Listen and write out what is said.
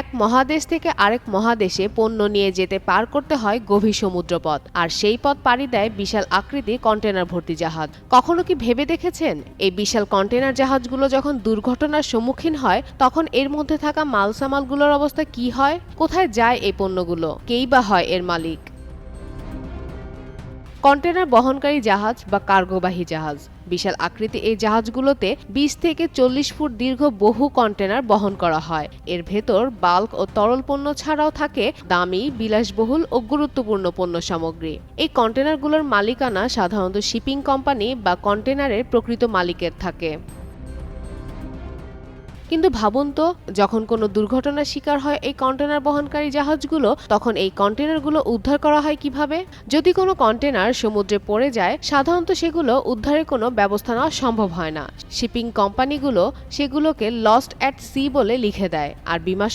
এক মহাদেশ থেকে আরেক মহাদেশে পণ্য নিয়ে যেতে পার করতে হয় গভীর সমুদ্রপথ, আর সেই পথ পাড়ি দেয় বিশাল আকৃতি কন্টেনার ভর্তি জাহাজ। কখনো কি ভেবে দেখেছেন? এই বিশাল কন্টেনার জাহাজগুলো যখন দুর্ঘটনার সম্মুখীন হয়, তখন এর মধ্যে থাকা মালসামালগুলোর অবস্থা কি হয়? কোথায় যায় এই পণ্যগুলো? কেই বা হয় এর মালিক? কন্টেনার বহনকারী জাহাজ বা কার্গোবাহী জাহাজ। বিশাল আকৃতি এই জাহাজগুলোতে বিশ থেকে চল্লিশ ফুট দীর্ঘ বহু কন্টেনার বহন করা হয়। এর ভেতর বাল্ক ও তরল পণ্য ছাড়াও থাকে দামি, বিলাসবহুল ও গুরুত্বপূর্ণ পণ্য সামগ্রী। এই কন্টেনারগুলোর মালিকানা সাধারণত শিপিং কোম্পানি বা কন্টেনারের প্রকৃত মালিকের থাকে। কিন্তু ভাবুন তো, যখন কোনো দুর্ঘটনার শিকার হয় এই কন্টেনার বহনকারী জাহাজগুলো, তখন এই কন্টেনারগুলো উদ্ধার করা হয় কীভাবে? যদি কোনো কন্টেনার সমুদ্রে পড়ে যায়, সাধারণত সেগুলো উদ্ধারের কোনো ব্যবস্থা নেওয়া সম্ভব হয় না। শিপিং কোম্পানিগুলো সেগুলোকে লস্ট অ্যাট সি বলে লিখে দেয়, আর বিমা